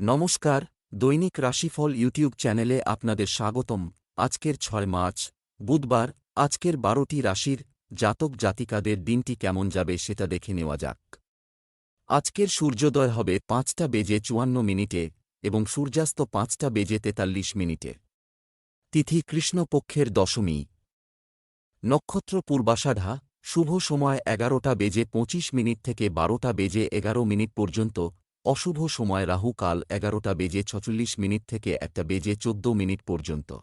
নমস্কার, দৈনিক রাশিফল ইউটিউব চ্যানেলে আপনাদের স্বাগতম। আজকের ছয় মার্চ, বুধবার, আজকের বারোটি রাশির জাতক জাতিকাদের দিনটি কেমন যাবে সেটা দেখে নেওয়া যাক। আজকের সূর্যোদয় হবে পাঁচটা বেজে চুয়ান্ন মিনিটে এবং সূর্যাস্ত পাঁচটা বেজে তেতাল্লিশ মিনিটে। তিথি কৃষ্ণপক্ষের দশমী। নক্ষত্র পূর্বাষাঢ়া, শুভ সময় এগারোটা বেজে পঁচিশ মিনিট থেকে বারোটা বেজে এগারো মিনিট পর্যন্ত অশুভ সময় রাহু কাল এগারোটা বেজে ছচল্লিশ মিনিট থেকে একটা বেজে চোদ্দ মিনিট পর্যন্ত।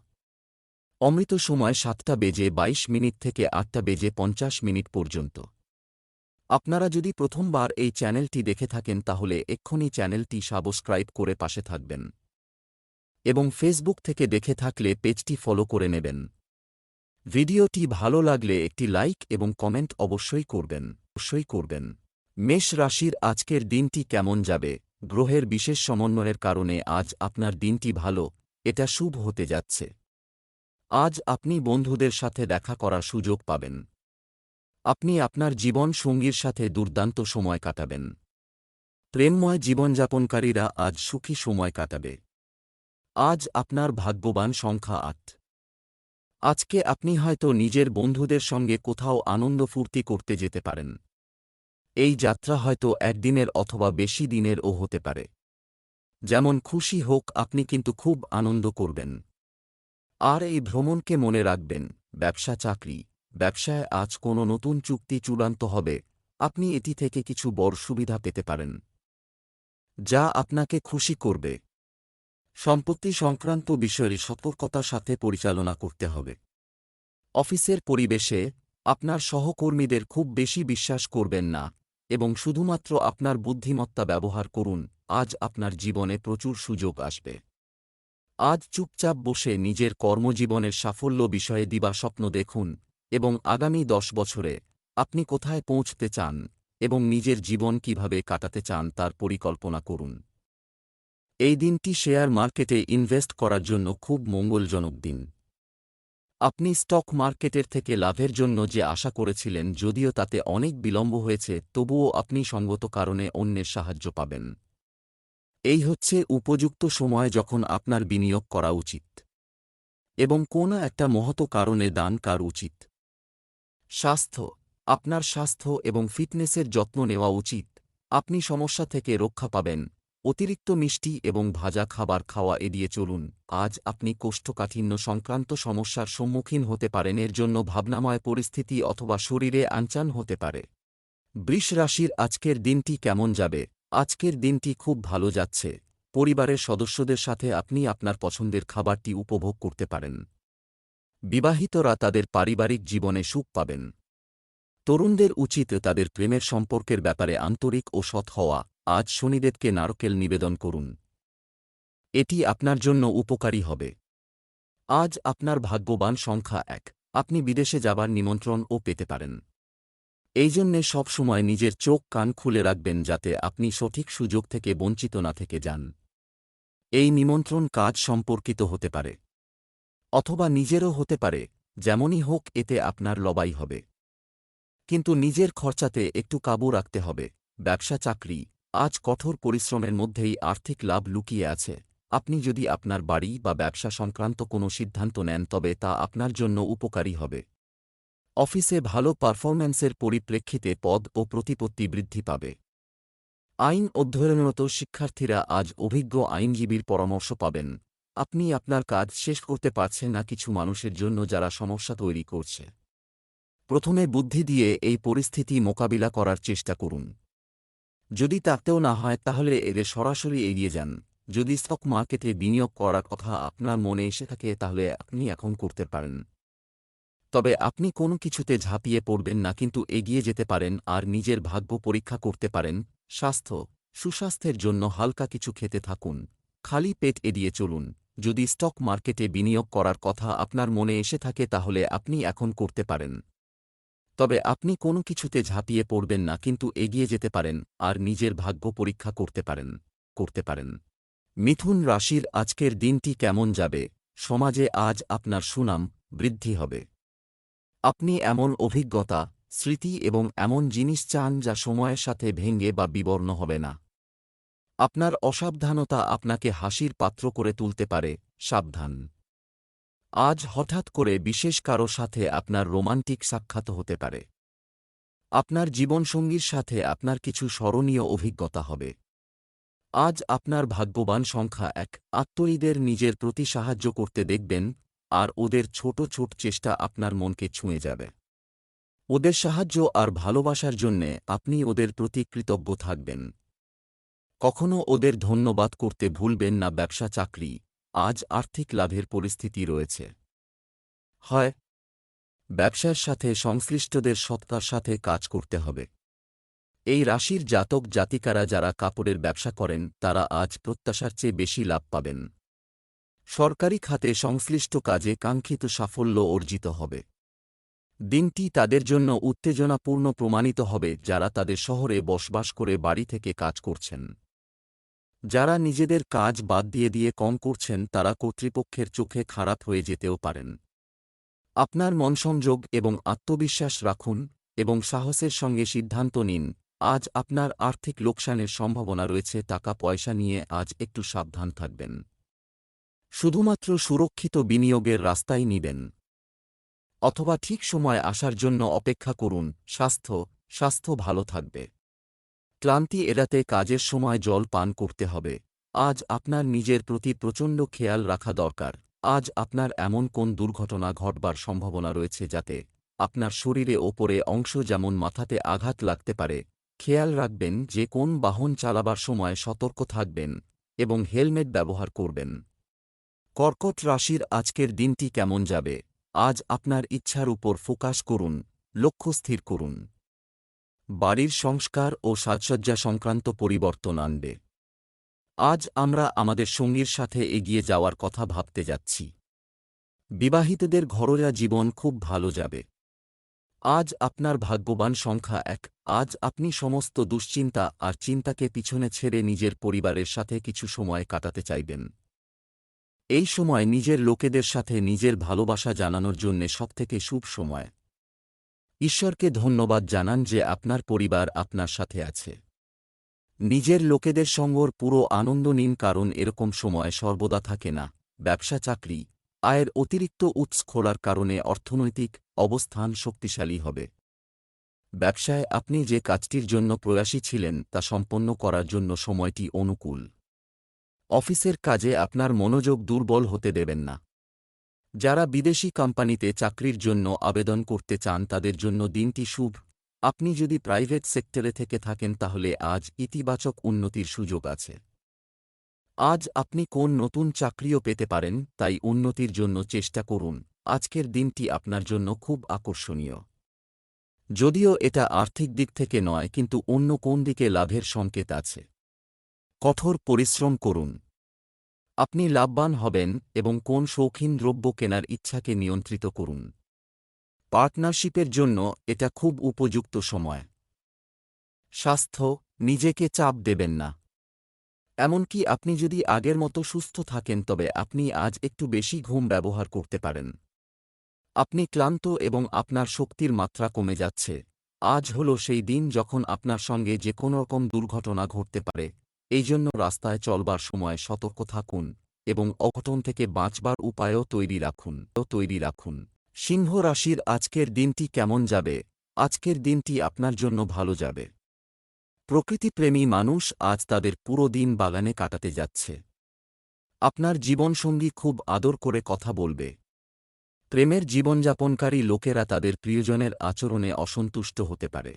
অমৃত সময় সাতটা বেজে বাইশ মিনিট থেকে আটটা বেজে পঞ্চাশ মিনিট পর্যন্ত। আপনারা যদি প্রথমবার এই চ্যানেলটি দেখে থাকেন তাহলে এক্ষুনি চ্যানেলটি সাবস্ক্রাইব করে পাশে থাকবেন। এবং ফেসবুক থেকে দেখে থাকলে পেজটি ফলো করে নেবেন। ভিডিওটি ভালো লাগলে একটি লাইক এবং কমেন্ট অবশ্যই করবেন। অবশ্যই করবেন। মেষ রাশির আজকের দিনটি কেমন যাবে? গ্রহের বিশেষ সমন্বয়ের কারণে আজ আপনার দিনটি ভালো, এটা শুভ হতে যাচ্ছে। আজ আপনি বন্ধুদের সাথে দেখা করার সুযোগ পাবেন। আপনি আপনার জীবন সঙ্গীর সাথে দুর্দান্ত সময় কাটাবেন। প্রেমময় জীবনযাপনকারীরা আজ সুখী সময় কাটাবে। আজ আপনার ভাগ্যবান সংখ্যা আট। আজকে আপনি হয়তো নিজের বন্ধুদের সঙ্গে কোথাও আনন্দ ফুর্তি করতে যেতে পারেন। এই যাত্রা হয়তো একদিনের অথবা বেশি দিনেরও হতে পারে। যেমন খুশি হোক, আপনি কিন্তু খুব আনন্দ করবেন। আর এই ভ্রমণকে মনে রাখবেন, ব্যবসা চাকরি। ব্যবসায় আজ কোনো নতুন চুক্তি চূড়ান্ত হবে, আপনি এটি থেকে কিছু বড় সুবিধা পেতে পারেন। যা আপনাকে খুশি করবে। সম্পত্তি সংক্রান্ত বিষয়ে সতর্কতার সাথে পরিচালনা করতে হবে। অফিসের পরিবেশে আপনার সহকর্মীদের খুব বেশি বিশ্বাস করবেন না। এবং শুধুমাত্র আপনার বুদ্ধিমত্তা ব্যবহার করুন, আজ আপনার জীবনে প্রচুর সুযোগ আসবে। আজ চুপচাপ বসে নিজের কর্মজীবনের সাফল্য বিষয়ে দিবা স্বপ্ন দেখুন, এবং আগামী দশ বছরে আপনি কোথায় পৌঁছতে চান এবং নিজের জীবন কীভাবে কাটাতে চান তার পরিকল্পনা করুন। এই দিনটি শেয়ার মার্কেটে ইনভেস্ট করার জন্য খুব মঙ্গলজনক দিন। আপনি স্টক মার্কেটের থেকে লাভের জন্য যে আশা করেছিলেন যদিও তাতে অনেক বিলম্ব হয়েছে, তবুও আপনি সঙ্গত কারণে অন্যের সাহায্য পাবেন। এই হচ্ছে উপযুক্ত সময় যখন আপনার বিনিয়োগ করা উচিত। এবং কোনো একটা মহত কারণে দান কার উচিত। স্বাস্থ্য, আপনার স্বাস্থ্য এবং ফিটনেসের যত্ন নেওয়া উচিত। আপনি সমস্যা থেকে রক্ষা পাবেন। অতিরিক্ত মিষ্টি এবং ভাজা খাবার খাওয়া এড়িয়ে চলুন। আজ আপনি কোষ্ঠকাঠিন্য সংক্রান্ত সমস্যার সম্মুখীন হতে পারেন, এর জন্য ভাবনাময় পরিস্থিতি অথবা শরীরে আনচান হতে পারে। বৃষ রাশির আজকের দিনটি কেমন যাবে? আজকের দিনটি খুব ভালো যাচ্ছে। পরিবারের সদস্যদের সাথে আপনি আপনার পছন্দের খাবারটি উপভোগ করতে পারেন। বিবাহিতরা তাদের পারিবারিক জীবনে সুখ পাবেন। তরুণদের উচিত তাদের প্রেমের সম্পর্কের ব্যাপারে আন্তরিক ও সৎ হওয়া। আজ শনিদেবকে নারকেল নিবেদন করুন। এটি আপনার জন্য উপকারী হবে। আজ আপনার ভাগ্যবান সংখ্যা এক। আপনি বিদেশে যাবার নিমন্ত্রণও পেতে পারেন। এই জন্যে সবসময় নিজের চোখ কান খুলে রাখবেন যাতে আপনি সঠিক সুযোগ থেকে বঞ্চিত না থেকে যান। এই নিমন্ত্রণ কাজ সম্পর্কিত হতে পারে। অথবা নিজেরও হতে পারে। যেমনই হোক, এতে আপনার লবাই হবে। কিন্তু নিজের খরচাতে একটু কাবু রাখতে হবে। ব্যবসা চাকরি, আজ কঠোর পরিশ্রমের মধ্যেই আর্থিক লাভ লুকিয়ে আছে। আপনি যদি আপনার বাড়ি বা ব্যবসা সংক্রান্ত কোনো সিদ্ধান্ত নেন, তবে তা আপনার জন্য উপকারী হবে। অফিসে ভালো পারফরম্যান্সের পরিপ্রেক্ষিতে পদ ও প্রতিপত্তি বৃদ্ধি পাবে। আইন অধ্যয়নরত শিক্ষার্থীরা আজ অভিজ্ঞ আইনজীবীর পরামর্শ পাবেন। আপনি আপনার কাজ শেষ করতে পারছেন না কিছু মানুষের জন্য যারা সমস্যা তৈরি করছে। প্রথমে বুদ্ধি দিয়ে এই পরিস্থিতি মোকাবিলা করার চেষ্টা করুন। যদি তাতেও না হয়, তাহলে এদের সরাসরি এগিয়ে যান। যদি স্টক মার্কেটে বিনিয়োগ করার কথা আপনার মনে এসে থাকে, তাহলে আপনি এখন করতে পারেন। তবে আপনি কোনো কিছুতে ঝাঁপিয়ে পড়বেন না, কিন্তু এগিয়ে যেতে পারেন আর নিজের ভাগ্য পরীক্ষা করতে পারেন। স্বাস্থ্য, সুস্বাস্থ্যের জন্য হালকা কিছু খেতে থাকুন। খালি পেট এড়িয়ে চলুন। যদি স্টক মার্কেটে বিনিয়োগ করার কথা আপনার মনে এসে থাকে, তাহলে আপনি এখন করতে পারেন। তবে আপনি কোনো কিছুতে ঝাঁপিয়ে পড়বেন না, কিন্তু এগিয়ে যেতে পারেন আর নিজের ভাগ্য পরীক্ষা করতে পারেন করতে পারেন। মিথুন রাশির আজকের দিনটি কেমন যাবে? সমাজে আজ আপনার সুনাম বৃদ্ধি হবে। আপনি এমন অভিজ্ঞতা, স্মৃতি এবং এমন জিনিস চান যা সময়ের সাথে ভেঙ্গে বা বিবর্ণ হবে না। আপনার অসাবধানতা আপনাকে হাসির পাত্র করে তুলতে পারে, সাবধান। আজ হঠাৎ করে বিশেষ কারও সাথে আপনার রোমান্টিক সাক্ষাৎ হতে পারে। আপনার জীবনসঙ্গীর সাথে আপনার কিছু স্মরণীয় অভিজ্ঞতা হবে। আজ আপনার ভাগ্যবান সংখ্যা এক, আত্মীয়দের নিজের প্রতি সাহায্য করতে দেখবেন, আর ওদের ছোট ছোট চেষ্টা আপনার মনকে ছুঁয়ে যাবে। ওদের সাহায্য আর ভালোবাসার জন্যে আপনি ওদের প্রতি কৃতজ্ঞ থাকবেন। কখনো ওদের ধন্যবাদ করতে ভুলবেন না ব্যবসা চাকরি আজ আর্থিক লাভের পরিস্থিতি রয়েছে। হয়, ব্যবসার সাথে সংশ্লিষ্টদের সত্তার সাথে কাজ করতে হবে। এই রাশির জাতক জাতিকারা যারা কাপড়ের ব্যবসা করেন, তারা আজ প্রত্যাশার চেয়ে বেশি লাভ পাবেন। সরকারি খাতে সংশ্লিষ্ট কাজে কাঙ্ক্ষিত সাফল্য অর্জিত হবে। দিনটি তাদের জন্য উত্তেজনাপূর্ণ প্রমাণিত হবে যারা তাদের শহরে বসবাস করে বাড়ি থেকে কাজ করছেন। যারা নিজেদের কাজ বাদ দিয়ে দিয়ে কম করছেন, তারা কর্তৃপক্ষের চোখে খারাপ হয়ে যেতেও পারেন। আপনার মনসংযোগ এবং আত্মবিশ্বাস রাখুন এবং সাহসের সঙ্গে সিদ্ধান্ত নিন, আজ আপনার আর্থিক লোকসানের সম্ভাবনা রয়েছে, টাকা পয়সা নিয়ে আজ একটু সাবধান থাকবেন। শুধুমাত্র সুরক্ষিত বিনিয়োগের রাস্তাই নিবেন। অথবা ঠিক সময় আসার জন্য অপেক্ষা করুন, স্বাস্থ্য স্বাস্থ্য ভালো থাকবে। ক্লান্তি এড়াতে কাজের সময় জল পান করতে হবে। আজ আপনার নিজের প্রতি প্রচণ্ড খেয়াল রাখা দরকার। আজ আপনার এমন কোন দুর্ঘটনা ঘটবার সম্ভাবনা রয়েছে যাতে আপনার শরীরে ওপরে অংশ যেমন মাথাতে আঘাত লাগতে পারে, খেয়াল রাখবেন যে কোন বাহন চালাবার সময় সতর্ক থাকবেন এবং হেলমেট ব্যবহার করবেন। কর্কট রাশির আজকের দিনটি কেমন যাবে? আজ আপনার ইচ্ছার উপর ফোকাস করুন, লক্ষ্য স্থির করুন। বাড়ির সংস্কার ও সাজসজ্জা সংক্রান্ত পরিবর্তন আনবে। আজ আমরা আমাদের সঙ্গীর সাথে এগিয়ে যাওয়ার কথা ভাবতে যাচ্ছি। বিবাহিতদের ঘরোয়া জীবন খুব ভালো যাবে। আজ আপনার ভাগ্যবান সংখ্যা এক। আজ আপনি সমস্ত দুশ্চিন্তা আর চিন্তাকে পিছনে ছেড়ে নিজের পরিবারের সাথে কিছু সময় কাটাতে চাইবেন। এই সময় নিজের লোকেদের সাথে নিজের ভালোবাসা জানানোর জন্যে সবথেকে শুভ সময়। ঈশ্বরকে ধন্যবাদ জানান যে আপনার পরিবার আপনার সাথে আছে। নিজের লোকেদের সঙ্গর পুরো আনন্দ নিন কারণ এরকম সময় সর্বদা থাকে না। ব্যবসা চাকরি, আয়ের অতিরিক্ত উৎস খোলার কারণে অর্থনৈতিক অবস্থান শক্তিশালী হবে। ব্যবসায় আপনি যে কাজটির জন্য প্রয়াসী ছিলেন তা সম্পন্ন করার জন্য সময়টি অনুকূল। অফিসের কাজে আপনার মনোযোগ দুর্বল হতে দেবেন না। যারা বিদেশি কোম্পানিতে চাকরির জন্য আবেদন করতে চান তাদের জন্য দিনটি শুভ। আপনি যদি প্রাইভেট সেক্টরে থেকে থাকেন তাহলে আজ ইতিবাচক উন্নতির সুযোগ আছে। আজ আপনি কোন নতুন চাকরিও পেতে পারেন, তাই উন্নতির জন্য চেষ্টা করুন। আজকের দিনটি আপনার জন্য খুব আকর্ষণীয়। যদিও এটা আর্থিক দিক থেকে নয়, কিন্তু অন্য কোন দিকে লাভের সংকেত আছে। কঠোর পরিশ্রম করুন। আপনি লাভবান হবেন এবং কোন শৌখিন দ্রব্য কেনার ইচ্ছাকে নিয়ন্ত্রিত করুন। পার্টনারশিপের জন্য এটা খুব উপযুক্ত সময়। স্বাস্থ্য, নিজেকে চাপ দেবেন না। এমনকি আপনি যদি আগের মতো সুস্থ থাকেন তবে আপনি আজ একটু বেশি ঘুম ব্যবহার করতে পারেন। আপনি ক্লান্ত এবং আপনার শক্তির মাত্রা কমে যাচ্ছে। আজ হল সেই দিন যখন আপনার সঙ্গে যে কোনো রকম দুর্ঘটনা ঘটতে পারে। এই জন্য রাস্তায় চলবার সময় সতর্ক থাকুন এবং অঘটন থেকে বাঁচবার উপায়ও তৈরি রাখুন তৈরি রাখুন। সিংহ রাশির আজকের দিনটি কেমন যাবে? আজকের দিনটি আপনার জন্য ভালো যাবে। প্রকৃতিপ্রেমী মানুষ আজ তাদের পুরো দিন বাগানে কাটাতে যাচ্ছে। আপনার জীবনসঙ্গী খুব আদর করে কথা বলবে। প্রেমের জীবনযাপনকারী লোকেরা তাদের প্রিয়জনের আচরণে অসন্তুষ্ট হতে পারে।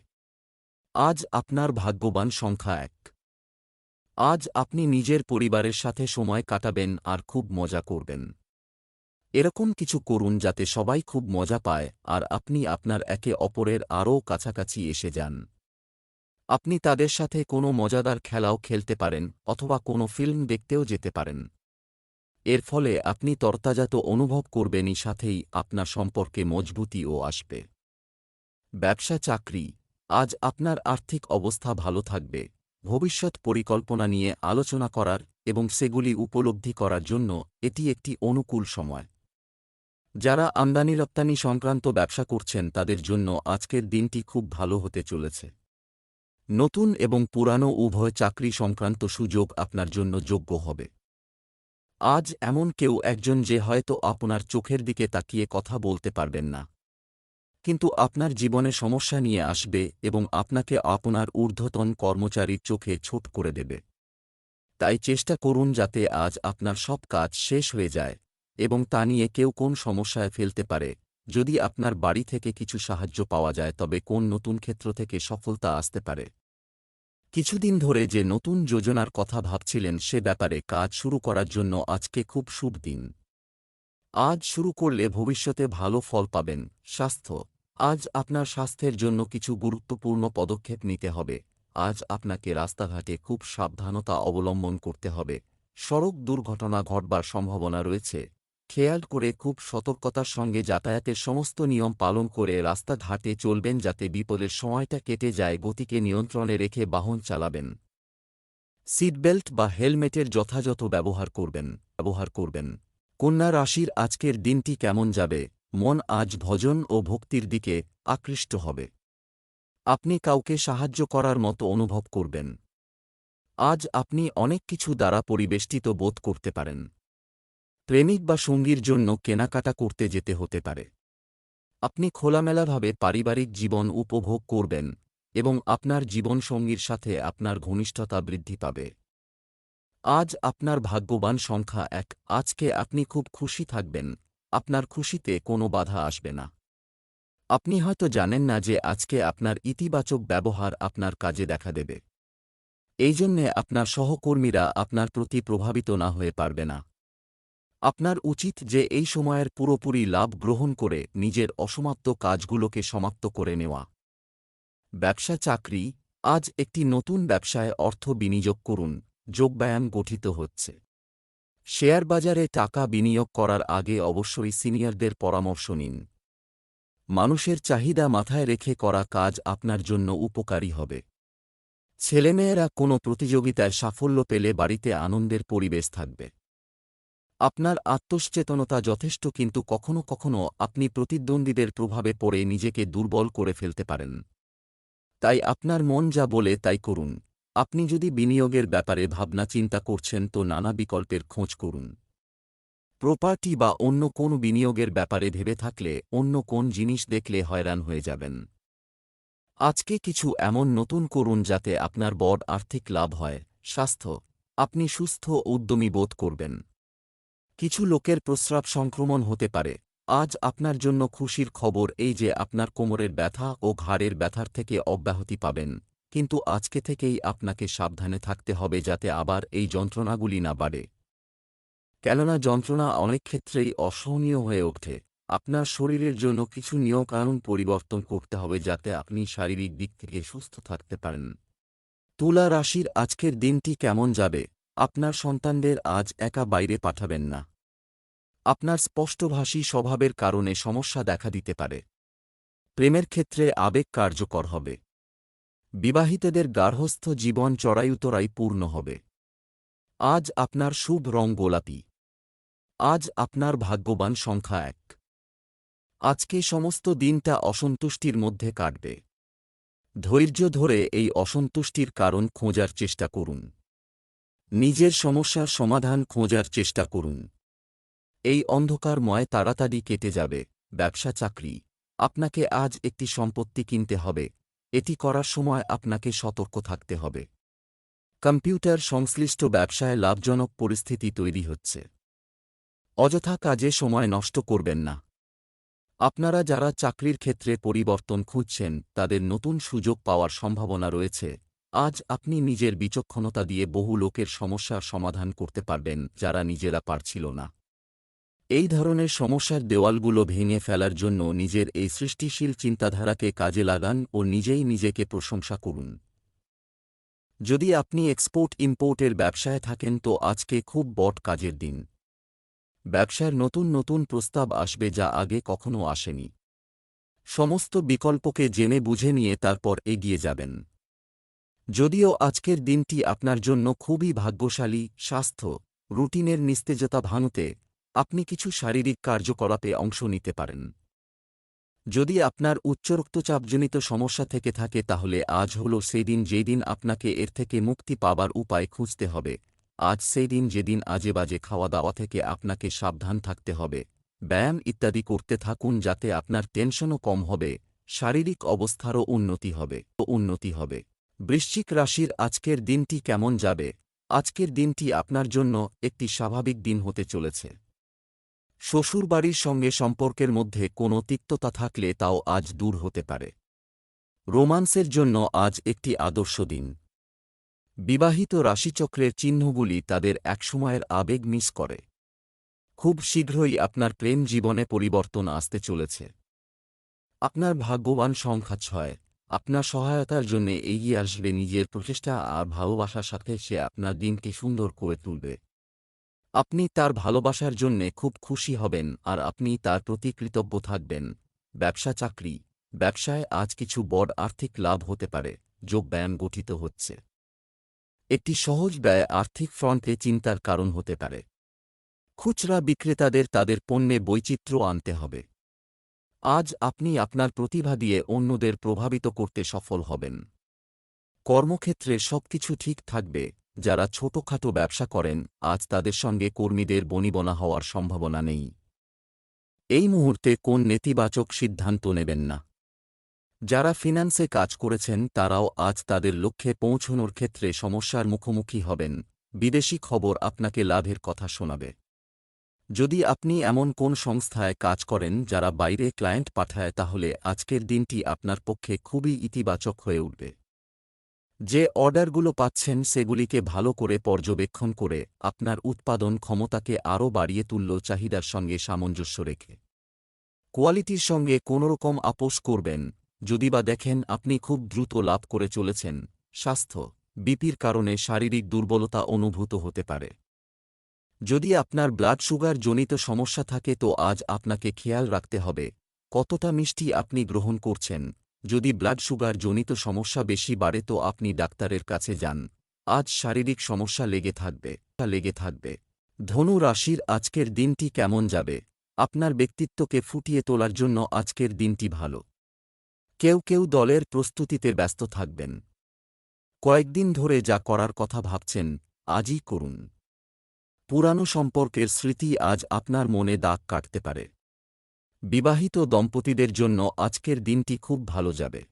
আজ আপনার ভাগ্যবান সংখ্যা এক। আজ আপনি নিজের পরিবারের সাথে সময় কাটাবেন আর খুব মজা করবেন। এরকম কিছু করুন যাতে সবাই খুব মজা পায় আর আপনি আপনার একে অপরের আরও কাছাকাছি এসে যান। আপনি তাদের সাথে কোনো মজাদার খেলাও খেলতে পারেন অথবা কোনো ফিল্ম দেখতেও যেতে পারেন। এর ফলে আপনি তরতাজাত অনুভব করবেনই সাথেই আপনার সম্পর্কে মজবুতিও আসবে। ব্যবসা চাকরি আজ আপনার আর্থিক অবস্থা ভালো থাকবে। ভবিষ্যৎ পরিকল্পনা নিয়ে আলোচনা করার এবং সেগুলি উপলব্ধি করার জন্য এটি একটি অনুকূল সময়। যারা আমদানি রপ্তানি সংক্রান্ত ব্যবসা করছেন তাদের জন্য আজকের দিনটি খুব ভালো হতে চলেছে। নতুন এবং পুরানো উভয় চাকরি সংক্রান্ত সুযোগ আপনার জন্য যোগ্য হবে। আজ এমন কেউ একজন যে হয়তো আপনার চোখের দিকে তাকিয়ে কথা বলতে পারবেন না। কিন্তু আপনার জীবনে সমস্যা নিয়ে আসবে এবং আপনাকে আপনার ঊর্ধ্বতন কর্মচারীর চোখে ছোট করে দেবে। তাই চেষ্টা করুন যাতে আজ আপনার সব কাজ শেষ হয়ে যায় এবং তা নিয়ে কেউ কোন সমস্যায় ফেলতে পারে। যদি আপনার বাড়ি থেকে কিছু সাহায্য পাওয়া যায়, তবে কোন নতুন ক্ষেত্র থেকে সফলতা আসতে পারে? কিছুদিন ধরে যে নতুন যোজনার কথা ভাবছিলেন, সে ব্যাপারে কাজ শুরু করার জন্য আজকে খুব শুভ দিন। আজ শুরু করলে ভবিষ্যতে ভালো ফল পাবেন, স্বাস্থ্য। আজ আপনার স্বাস্থ্যের জন্য কিছু গুরুত্বপূর্ণ পদক্ষেপ নিতে হবে। আজ আপনাকে রাস্তাঘাটে খুব সাবধানতা অবলম্বন করতে হবে। সড়ক দুর্ঘটনা ঘটবার সম্ভাবনা রয়েছে। খেয়াল করে খুব সতর্কতার সঙ্গে যাতায়াতের সমস্ত নিয়ম পালন করে রাস্তাঘাটে চলবেন যাতে বিপদের সময়টা কেটে যায়, গতিকে নিয়ন্ত্রণে রেখে বাহন চালাবেন। সিটবেল্ট বা হেলমেটের যথাযথ ব্যবহার করবেন ব্যবহার করবেন। কন্যা রাশির আজকের দিনটি কেমন যাবে? মন আজ ভজন ও ভক্তির দিকে আকৃষ্ট হবে। আপনি কাউকে সাহায্য করার মতো অনুভব করবেন। আজ আপনি অনেক কিছু দ্বারা পরিবেষ্টিত বোধ করতে পারেন। প্রেমিক বা সঙ্গীর জন্য কেনাকাটা করতে যেতে হতে পারে। আপনি খোলামেলাভাবে পারিবারিক জীবন উপভোগ করবেন এবং আপনার জীবনসঙ্গীর সাথে আপনার ঘনিষ্ঠতা বৃদ্ধি পাবে। আজ আপনার ভাগ্যবান সংখ্যা এক। আজকে আপনি খুব খুশি থাকবেন। আপনার খুশিতে কোনো বাধা আসবে না। আপনি হয়তো জানেন না যে আজকে আপনার ইতিবাচক ব্যবহার আপনার কাজে দেখা দেবে। এই জন্যে আপনার সহকর্মীরা আপনার প্রতি প্রভাবিত না হয়ে পারবে না। আপনার উচিত যে এই সময়ের পুরোপুরি লাভ গ্রহণ করে নিজের অসমাপ্ত কাজগুলোকে সমাপ্ত করে নেওয়া। ব্যবসা চাকরি, আজ একটি নতুন ব্যবসায় অর্থ বিনিয়োগ করুন, যোগব্যায়াম গঠিত হচ্ছে। শেয়ার বাজারে টাকা বিনিয়োগ করার আগে অবশ্যই সিনিয়রদের পরামর্শ নিন। মানুষের চাহিদা মাথায় রেখে করা কাজ আপনার জন্য উপকারী হবে। ছেলেমেয়েরা কোনো প্রতিযোগিতায় সাফল্য পেলে বাড়িতে আনন্দের পরিবেশ থাকবে। আপনার আত্মসচেতনতা যথেষ্ট কিন্তু কখনো কখনো আপনি প্রতিদ্বন্দ্বীদের প্রভাবে পড়ে নিজেকে দুর্বল করে ফেলতে পারেন। তাই আপনার মন যা বলে তাই করুন। আপনি যদি বিনিয়োগের ব্যাপারে ভাবনা চিন্তা করছেন তো নানা বিকল্পের খোঁজ করুন। প্রপার্টি বা অন্য কোন বিনিয়োগের ব্যাপারে ভেবে থাকলে অন্য কোন জিনিস দেখলে হয়রান হয়ে যাবেন। আজকে কিছু এমন নতুন করুন যাতে আপনার বড় আর্থিক লাভ হয়, স্বাস্থ্য, আপনি সুস্থ উদ্যমী বোধ করবেন। কিছু লোকের প্রস্রাব সংক্রমণ হতে পারে। আজ আপনার জন্য খুশির খবর এই যে আপনার কোমরের ব্যথা ও ঘাড়ের ব্যথার থেকে অব্যাহতি পাবেন। কিন্তু আজকে থেকেই আপনাকে সাবধানে থাকতে হবে যাতে আবার এই যন্ত্রণাগুলি না বাড়ে। কেননা যন্ত্রণা অনেক ক্ষেত্রেই অসহনীয় হয়ে ওঠে। আপনার শরীরের জন্য কিছু নিয়মকানুন পরিবর্তন করতে হবে যাতে আপনি শারীরিক দিক থেকে সুস্থ থাকতে পারেন। তুলা রাশির আজকের দিনটি কেমন যাবে? আপনার সন্তানদের আজ একা বাইরে পাঠাবেন না। আপনার স্পষ্টভাষী স্বভাবের কারণে সমস্যা দেখা দিতে পারে। প্রেমের ক্ষেত্রে আবেগ কার্যকর হবে। বিবাহিতদের গার্হস্থ জীবন চড়াইউতরাই পূর্ণ হবে। আজ আপনার শুভ রং গোলাপি। আজ আপনার ভাগ্যবান সংখ্যা এক। আজকে সমস্ত দিনটা অসন্তুষ্টির মধ্যে কাটবে। ধৈর্য ধরে এই অসন্তুষ্টির কারণ খোঁজার চেষ্টা করুন। নিজের সমস্যার সমাধান খোঁজার চেষ্টা করুন। এই অন্ধকারময় তাড়াতাড়ি কেটে যাবে। ব্যবসা চাকরি আপনাকে আজ একটি সম্পত্তি কিনতে হবে। এটি করার সময় আপনাকে সতর্ক থাকতে হবে। কম্পিউটার সংশ্লিষ্ট ব্যবসায় লাভজনক পরিস্থিতি তৈরি হচ্ছে। অযথা কাজে সময় নষ্ট করবেন না। আপনারা যারা চাকরির ক্ষেত্রে পরিবর্তন খুঁজছেন, তাদের নতুন সুযোগ পাওয়ার সম্ভাবনা রয়েছে। আজ আপনি নিজের বিচক্ষণতা দিয়ে বহু লোকের সমস্যার সমাধান করতে পারবেন, যারা নিজেরা পারছিল না। এই ধরনের সমস্যার দেওয়ালগুলো ভেঙে ফেলার জন্য নিজের এই সৃষ্টিশীল চিন্তাধারাকে কাজে লাগান ও নিজেই নিজেকে প্রশংসা করুন। যদি আপনি এক্সপোর্ট ইম্পোর্টের ব্যবসায় থাকেন তো আজকে খুব বট কাজের দিন। ব্যবসার নতুন নতুন প্রস্তাব আসবে যা আগে কখনো আসেনি। সমস্ত বিকল্পকে জেনে বুঝে নিয়ে তারপর এগিয়ে যাবেন। যদিও আজকের দিনটি আপনার জন্য খুবই ভাগ্যশালী, স্বাস্থ্য, রুটিনের নিস্তেজতা ভাঙতে আপনি কিছু শারীরিক কার্যকলাপে অংশ নিতে পারেন। যদি আপনার উচ্চ রক্তচাপজনিত সমস্যা থেকে থাকে, তাহলে আজ হল সেই দিন যেই দিন আপনাকে এর থেকে মুক্তি পাবার উপায় খুঁজতে হবে। আজ সেই দিন যেদিন আজে বাজে খাওয়া দাওয়া থেকে আপনাকে সাবধান থাকতে হবে। ব্যায়াম ইত্যাদি করতে থাকুন, যাতে আপনার টেনশনও কম হবে, শারীরিক অবস্থারও উন্নতি হবে, ও উন্নতি হবে। বৃশ্চিক রাশির আজকের দিনটি কেমন যাবে? আজকের দিনটি আপনার জন্য একটি স্বাভাবিক দিন হতে চলেছে। শ্বশুরবাড়ির সঙ্গে সম্পর্কের মধ্যে কোনো তিক্ততা থাকলে তাও আজ দূর হতে পারে। রোমান্সের জন্য আজ একটি আদর্শ দিন। বিবাহিত রাশিচক্রের চিহ্নগুলি তাদের একসময়ের আবেগ মিস করে। খুব শীঘ্রই আপনার প্রেম জীবনে পরিবর্তন আসতে চলেছে। আপনার ভাগ্যবান সংখ্যা ছয়। আপনার সহায়তার জন্য এগিয়ে আসবে নিজের প্রচেষ্টা আর ভালোবাসার সাথে সে আপনার দিনকে সুন্দর করে তুলবে। আপনি তার ভালোবাসার জন্যে খুব খুশি হবেন আর আপনি তার প্রতি কৃতজ্ঞ থাকবেন। ব্যবসা চাকরি। ব্যবসায় আজ কিছু বড় আর্থিক লাভ হতে পারে যোগব্যায়াম গঠিত হচ্ছে। একটি সহজ ব্যয় আর্থিক ফ্রন্টে চিন্তার কারণ হতে পারে। খুচরা বিক্রেতাদের তাদের পণ্যে বৈচিত্র্য আনতে হবে। আজ আপনি আপনার প্রতিভা দিয়ে অন্যদের প্রভাবিত করতে সফল হবেন। কর্মক্ষেত্রে সবকিছু ঠিক থাকবে। যারা ছোটখাটো ব্যবসা করেন, আজ তাদের সঙ্গে কর্মীদের বনিবনা হওয়ার সম্ভাবনা নেই। এই মুহূর্তে কোন নেতিবাচক সিদ্ধান্ত নেবেন না। যারা ফিন্যান্সে কাজ করেছেন, তারাও আজ তাদের লক্ষ্যে পৌঁছনোর ক্ষেত্রে সমস্যার মুখোমুখি হবেন। বিদেশি খবর আপনাকে লাভের কথা শোনাবে। যদি আপনি এমন কোন সংস্থায় কাজ করেন, যারা বাইরে ক্লায়েন্ট পাঠায়, তাহলে আজকের দিনটি আপনার পক্ষে খুবই ইতিবাচক হয়ে উঠবে। যে অর্ডারগুলো পাচ্ছেন সেগুলিকে ভালো করে পর্যবেক্ষণ করে আপনার উৎপাদন ক্ষমতাকে আরও বাড়িয়ে তুলল চাহিদার সঙ্গে সামঞ্জস্য রেখে। কোয়ালিটির সঙ্গে কোনোরকম আপোষ করবেন যদি বা দেখেন আপনি খুব দ্রুত লাভ করে চলেছেন, স্বাস্থ্য, বিপির কারণে শারীরিক দুর্বলতা অনুভূত হতে পারে। যদি আপনার ব্লাড সুগার জনিত সমস্যা থাকে তো আজ আপনাকে খেয়াল রাখতে হবে, কতটা মিষ্টি আপনি গ্রহণ করছেন যদি ব্লাড সুগার জনিত সমস্যা বেশি বাড়ে তো আপনি ডাক্তারের কাছে যান। আজ শারীরিক সমস্যা লেগে থাকবে লেগে থাকবে। ধনু রাশির আজকের দিনটি কেমন যাবে? আপনার ব্যক্তিত্বকে ফুটিয়ে তোলার জন্য আজকের দিনটি ভালো। কেউ কেউ দলের প্রস্তুতিতে ব্যস্ত থাকবেন। কয়েকদিন ধরে যা করার কথা ভাবছেন, আজই করুন। পুরানো সম্পর্কের স্মৃতি আজ আপনার মনে দাগ কাটতে পারে। বিবাহিত দম্পতিদের জন্য আজকের দিনটি খুব ভালো যাবে।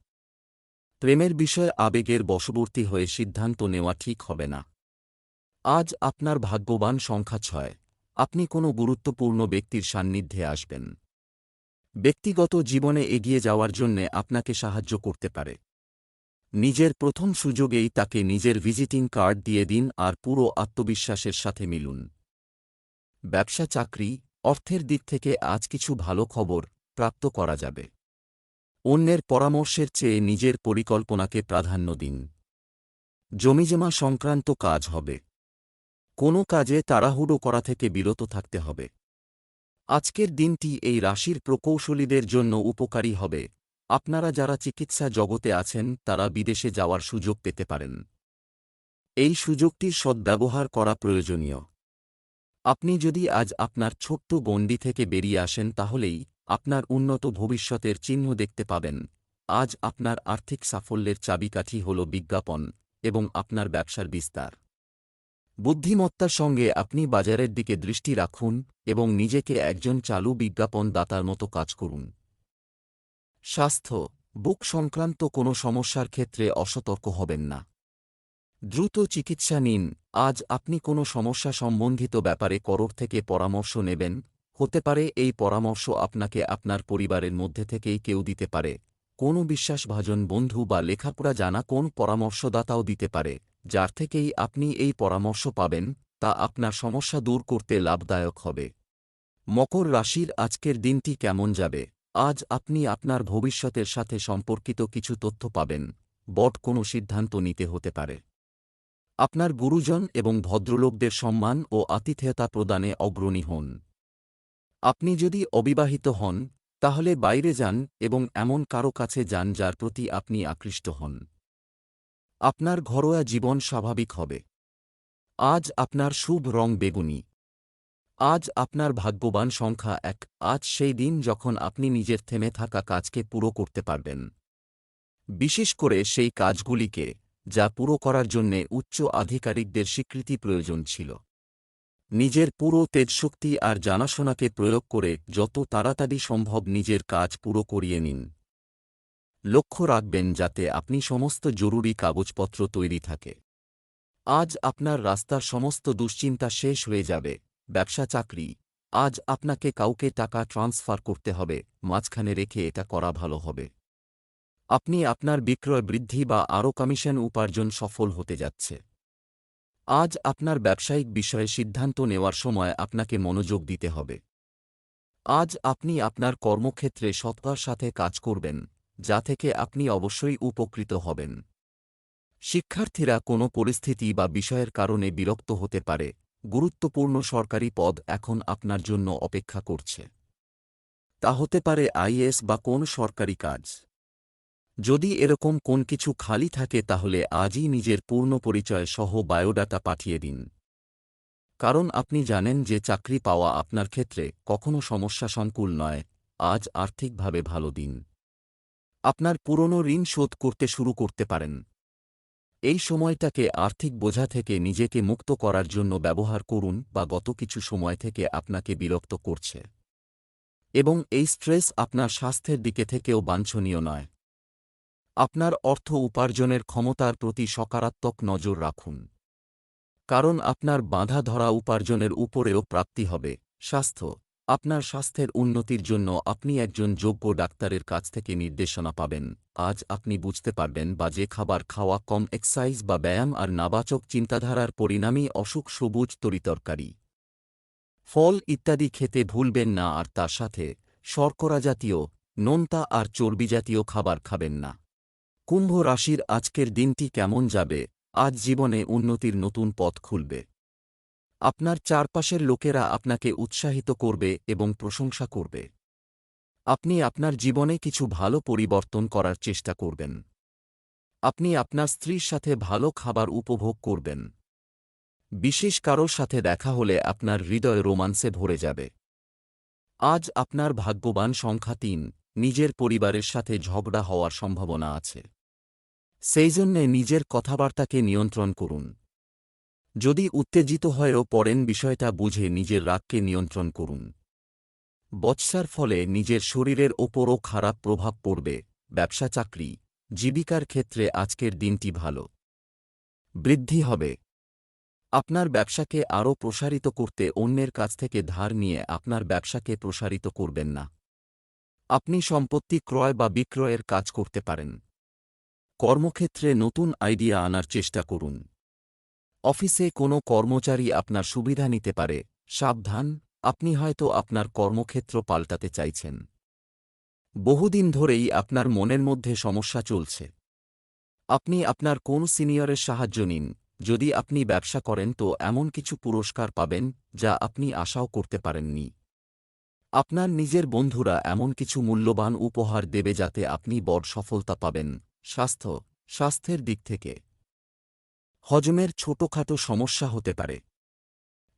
প্রেমের বিষয়ে আবেগের বশবর্তী হয়ে সিদ্ধান্ত নেওয়া ঠিক হবে না। আজ আপনার ভাগ্যবান সংখ্যা ছয়। আপনি কোনো গুরুত্বপূর্ণ ব্যক্তির সান্নিধ্যে আসবেন। ব্যক্তিগত জীবনে এগিয়ে যাওয়ার জন্যে আপনাকে সাহায্য করতে পারে। নিজের প্রথম সুযোগেই তাকে নিজের ভিজিটিং কার্ড দিয়ে দিন আর পুরো আত্মবিশ্বাসের সাথে মিলুন। ব্যবসা, চাকরি অর্থের দিক থেকে আজ কিছু ভালো খবর প্রাপ্ত করা যাবে। অন্যের পরামর্শের চেয়ে নিজের পরিকল্পনাকে প্রাধান্য দিন। জমিজমা সংক্রান্ত কাজ হবে। কোনো কাজে তাড়াহুড়ো করা থেকে বিরত থাকতে হবে। আজকের দিনটি এই রাশির প্রকৌশলীদের জন্য উপকারী হবে। আপনারা যারা চিকিৎসা জগতে আছেন, তারা বিদেশে যাওয়ার সুযোগ পেতে পারেন। এই সুযোগটির সদ্ব্যবহার করা প্রয়োজনীয়। আপনি যদি আজ আপনার ছোট্ট গণ্ডি থেকে বেরিয়ে আসেন তাহলেই আপনার উন্নত ভবিষ্যতের চিহ্ন দেখতে পাবেন। আজ আপনার আর্থিক সাফল্যের চাবিকাঠি হল বিজ্ঞাপন এবং আপনার ব্যবসার বিস্তার। বুদ্ধিমত্তার সঙ্গে আপনি বাজারের দিকে দৃষ্টি রাখুন এবং নিজেকে একজন চালু বিজ্ঞাপন দাতার মতো কাজ করুন। স্বাস্থ্য, বুক সংক্রান্ত কোনো সমস্যার ক্ষেত্রে অসতর্ক হবেন না। দ্রুত চিকিৎসা নিন। আজ আপনি কোনো সমস্যা সম্বন্ধিত ব্যাপারে করোর থেকে পরামর্শ নেবেন। হতে পারে এই পরামর্শ আপনাকে আপনার পরিবারের মধ্যে থেকেই কেউ দিতে পারে। কোনো বিশ্বাসভাজন বন্ধু বা লেখাপড়া জানা কোন পরামর্শদাতাও দিতে পারে, যার থেকেই আপনি এই পরামর্শ পাবেন, তা আপনার সমস্যা দূর করতে লাভদায়ক হবে। মকর রাশির আজকের দিনটি কেমন যাবে? আজ আপনি আপনার ভবিষ্যতের সাথে সম্পর্কিত কিছু তথ্য পাবেন। বট কোনো সিদ্ধান্ত নিতে হতে পারে। আপনার গুরুজন এবং ভদ্রলোকদের সম্মান ও আতিথেয়তা প্রদানে অগ্রণী হন। আপনি যদি অবিবাহিত হন, তাহলে বাইরে যান এবং এমন কারও কাছে যান যার প্রতি আপনি আকৃষ্ট হন। আপনার ঘরোয়া জীবন স্বাভাবিক হবে। আজ আপনার শুভ রং বেগুনি। আজ আপনার ভাগ্যবান সংখ্যা এক। আজ সেই দিন যখন আপনি নিজের থেমে থাকা কাজকে পুরো করতে পারবেন। বিশেষ করে সেই কাজগুলিকে যা পুরো করার জন্যে উচ্চ আধিকারিকদের স্বীকৃতি প্রয়োজন ছিল। নিজের পুরো তেজশক্তি আর জানাশোনাকে প্রয়োগ করে যত তাড়াতাড়ি সম্ভব নিজের কাজ পুরো করিয়ে নিন। লক্ষ্য রাখবেন যাতে আপনি সমস্ত জরুরি কাগজপত্র তৈরি থাকে। আজ আপনার রাস্তার সমস্ত দুশ্চিন্তা শেষ হয়ে যাবে। ব্যবসা চাকরি। আজ আপনাকে কাউকে টাকা ট্রান্সফার করতে হবে। মাঝখানে রেখে এটা করা ভালো হবে। আপনি আপনার বিক্রয় বৃদ্ধি বা আরও কমিশন উপার্জন সফল হতে যাচ্ছে। আজ আপনার ব্যবসায়িক বিষয়ে সিদ্ধান্ত নেওয়ার সময় আপনাকে মনোযোগ দিতে হবে। আজ আপনি আপনার কর্মক্ষেত্রে সৎকার সাথে কাজ করবেন, যা থেকে আপনি অবশ্যই উপকৃত হবেন। শিক্ষার্থীরা কোনো পরিস্থিতি বা বিষয়ের কারণে বিরক্ত হতে পারে, গুরুত্বপূর্ণ সরকারি পদ এখন আপনার জন্য অপেক্ষা করছে। তা হতে পারে আইএস বা কোন সরকারি কাজ। যদি এরকম কোন কিছু খালি থাকে তাহলে আজই নিজের পূর্ণ পরিচয় সহ বায়োডাটা পাঠিয়ে দিন। কারণ আপনি জানেন যে চাকরি পাওয়া আপনার ক্ষেত্রে কখনো সমস্যা সংকুল নয়। আজ আর্থিকভাবে ভালো দিন। আপনার পুরনো ঋণ শোধ করতে শুরু করতে পারেন। এই সময়টাকে আর্থিক বোঝা থেকে নিজেকে মুক্ত করার জন্য ব্যবহার করুন বা গত কিছু সময় থেকে আপনাকে বিরক্ত করছে। এবং এই স্ট্রেস আপনার স্বাস্থ্যের দিকে থেকেও বাঞ্ছনীয় নয়। আপনার অর্থ উপার্জনের ক্ষমতার প্রতি সকারাত্মক নজর রাখুন। কারণ আপনার বাঁধা ধরা উপার্জনের উপরেও প্রাপ্তি হবে। স্বাস্থ্য, আপনার স্বাস্থ্যের উন্নতির জন্য আপনি একজন যোগ্য ডাক্তারের কাছ থেকে নির্দেশনা পাবেন। আজ আপনি বুঝতে পারবেন বা যে খাবার খাওয়া কম এক্সাইজ বা ব্যায়াম আর নাবাচক চিন্তাধারার পরিণামই অসুখ সবুজ তরিতরকারি। ফল ইত্যাদি খেতে ভুলবেন না আর তার সাথে শর্করা জাতীয়, নোনতা আর চর্বিজাতীয় খাবার খাবেন না। কুম্ভ রাশির আজকের দিনটি কেমন যাবে? আজ জীবনে উন্নতির নতুন পথ খুলবে। আপনার চারপাশের লোকেরা আপনাকে উৎসাহিত করবে এবং প্রশংসা করবে। আপনি আপনার জীবনে কিছু ভালো পরিবর্তন করার চেষ্টা করবেন। আপনি আপনার স্ত্রীর সাথে ভালো খাবার উপভোগ করবেন। বিশেষ কারোর সাথে দেখা হলে আপনার হৃদয় রোমান্সে ভরে যাবে। আজ আপনার ভাগ্যবান সংখ্যা তিন, নিজের পরিবারের সাথে ঝগড়া হওয়ার সম্ভাবনা আছে। সেই জন্যে নিজের কথাবার্তাকে নিয়ন্ত্রণ করুন। যদি উত্তেজিত হয়েও পড়েন বিষয়টা বুঝে নিজের রাগকে নিয়ন্ত্রণ করুন। বৎসার ফলে নিজের শরীরের ওপরও খারাপ প্রভাব পড়বে। ব্যবসা চাকরি, জীবিকার ক্ষেত্রে আজকের দিনটি ভালো। বৃদ্ধি হবে। আপনার ব্যবসাকে আরও প্রসারিত করতে অন্যের কাছ থেকে ধার নিয়ে আপনার ব্যবসাকে প্রসারিত করবেন না। আপনি সম্পত্তি ক্রয় বা বিক্রয়ের কাজ করতে পারেন। কর্মক্ষেত্রে নতুন আইডিয়া আনার চেষ্টা করুন। অফিসে কোনো কর্মচারী আপনার সুবিধা নিতে পারে। সাবধান, আপনি হয়তো আপনার কর্মক্ষেত্র পাল্টাতে চাইছেন। বহুদিন ধরেই আপনার মনের মধ্যে সমস্যা চলছে। আপনি আপনার কোন সিনিয়রের সাহায্য নিন। যদি আপনি ব্যবসা করেন তো এমন কিছু পুরস্কার পাবেন, যা আপনি আশাও করতে পারেননি। আপনার নিজের বন্ধুরা এমন কিছু মূল্যবান উপহার দেবে যাতে আপনি বড় সফলতা পাবেন। স্বাস্থ্য, স্বাস্থ্যের দিক থেকে। হজমের ছোটখাটো সমস্যা হতে পারে।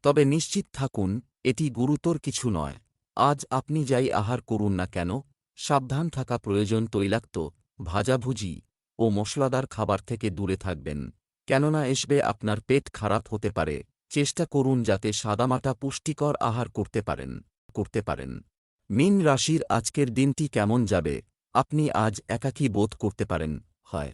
তবে নিশ্চিত থাকুন, এটি গুরুতর কিছু নয়। আজ আপনি যাই আহার করুন না কেন, সাবধান থাকা প্রয়োজন তৈলাক্ত, ভাজাভুজি ও মশলাদার খাবার থেকে দূরে থাকবেন। কেননা এসবে আপনার পেট খারাপ হতে পারে। চেষ্টা করুন যাতে সাদামাটা পুষ্টিকর আহার করতে পারেন করতে পারেন। মিন রাশির আজকের দিনটি কেমন যাবে? আপনি আজ একাকী বোধ করতে পারেন, হয়।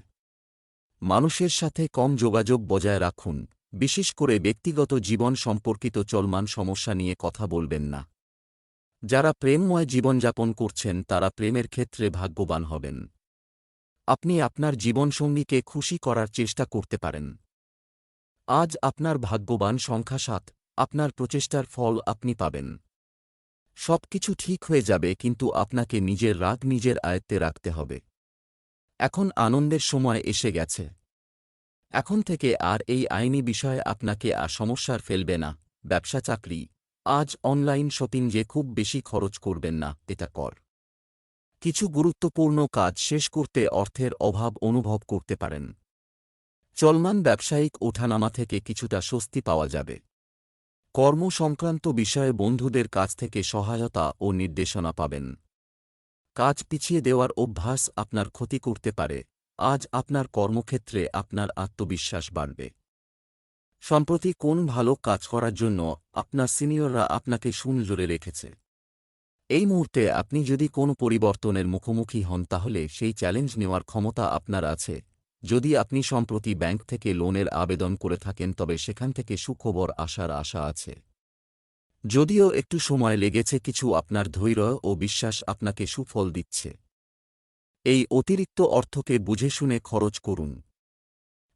মানুষের সাথে কম যোগাযোগ বজায় রাখুন, বিশেষ করে ব্যক্তিগত জীবন সম্পর্কিত চলমান সমস্যা নিয়ে কথা বলবেন না। যারা প্রেমময় জীবনযাপন করছেন, তারা প্রেমের ক্ষেত্রে ভাগ্যবান হবেন। আপনি আপনার জীবনসঙ্গীকে খুশি করার চেষ্টা করতে পারেন। আজ আপনার ভাগ্যবান সংখ্যা সাত, আপনার প্রচেষ্টার ফল আপনি পাবেন। সবকিছু ঠিক হয়ে যাবে, কিন্তু আপনাকে নিজের রাগ নিজের আয়ত্তে রাখতে হবে। এখন আনন্দের সময় এসে গেছে। এখন থেকে আর এই আইনি বিষয়ে আপনাকে আর সমস্যার ফেলবে না। ব্যবসা চাকরি। আজ অনলাইন শপিং যে খুব বেশি খরচ করবেন না, এটা কর। কিছু গুরুত্বপূর্ণ কাজ শেষ করতে অর্থের অভাব অনুভব করতে পারেন। চলমান ব্যবসায়িক ওঠানামা থেকে কিছুটা স্বস্তি পাওয়া যাবে। কর্ম সংক্রান্ত বিষয়ে বন্ধুদের কাছ থেকে সহায়তা ও নির্দেশনা পাবেন। কাজ পিছিয়ে দেওয়ার অভ্যাস আপনার ক্ষতি করতে পারে। আজ আপনার কর্মক্ষেত্রে আপনার আত্মবিশ্বাস বাড়বে। সম্প্রতি কোন ভালো কাজ করার জন্য আপনার সিনিয়ররা আপনাকে সুনজোরে রেখেছে? এই মুহূর্তে আপনি যদি কোনো পরিবর্তনের মুখোমুখি হন তাহলে সেই চ্যালেঞ্জ নেওয়ার ক্ষমতা আপনার আছে। যদি আপনি সম্প্রতি ব্যাংক থেকে লোনের আবেদন করে থাকেন, তবে সেখান থেকে সুখবর আসার আশা আছে। যদিও একটু সময় লেগেছে, কিছু আপনার ধৈর্য ও বিশ্বাস আপনাকে সুফল দিচ্ছে। এই অতিরিক্ত অর্থকে বুঝে শুনে খরচ করুন।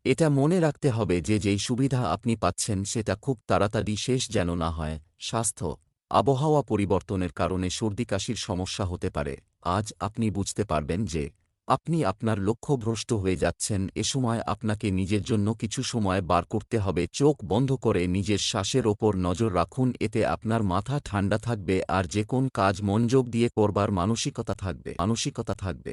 এটা মনে রাখতে হবে যে, যেই সুবিধা আপনি পাচ্ছেন, সেটা খুব তাড়াতাড়ি শেষ যেন না হয়। স্বাস্থ্য, আবহাওয়া পরিবর্তনের কারণে সর্দিকাশির সমস্যা হতে পারে। আজ আপনি বুঝতে পারবেন যে আপনি আপনার লক্ষ্যভ্রষ্ট হয়ে যাচ্ছেন, এ সময় আপনাকে নিজের জন্য কিছু সময় বার করতে হবে, চোখ বন্ধ করে নিজের শ্বাসের ওপর নজর রাখুন, এতে আপনার মাথা ঠান্ডা থাকবে আর যে কোন কাজ মনযোগ দিয়ে করবার মানসিকতা থাকবে মানসিকতা থাকবে।